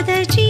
பதஜி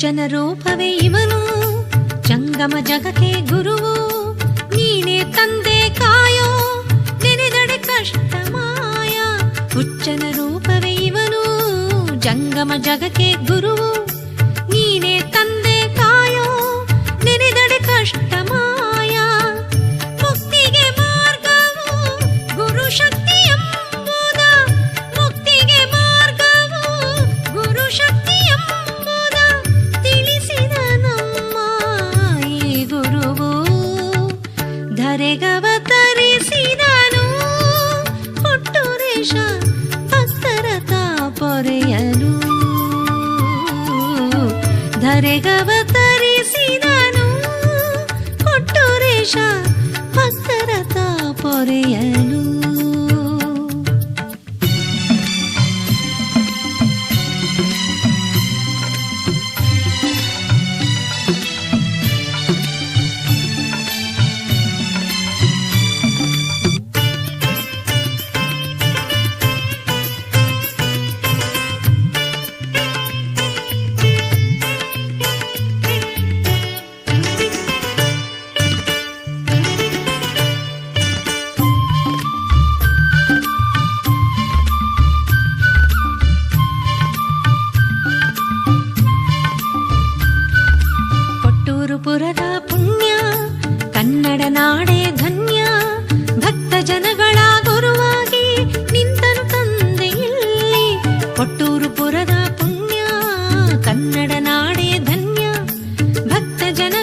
ಹುಚ್ಚನ ರೂಪವೇ ಇವನು ಜಂಗಮ ಜಗಕ್ಕೆ ಗುರುವು ನೀನೇ ತಂದೆ ಕಾಯೋ ನೆನೆದಡೆ ಕಷ್ಟ ಮಾಯ ಹುಚ್ಚನ ರೂಪವೇ ಇವನು ಜಂಗಮ ಜಗಕ್ಕೆ ಗುರುವು ಧರೆಗವತರಿಸಿದನು ಕೊಟ್ಟು ರೇಷ ಭಕ್ತರ ತಾಪೊರೆಯಲು ಧರೆಗವತರಿಸಿದನು ಕೊಟ್ಟು ರೇಷ ಭಕ್ತರ ತಾಪೊರೆಯಲು ಕೊಟ್ಟೂರು धन्य भक्त जन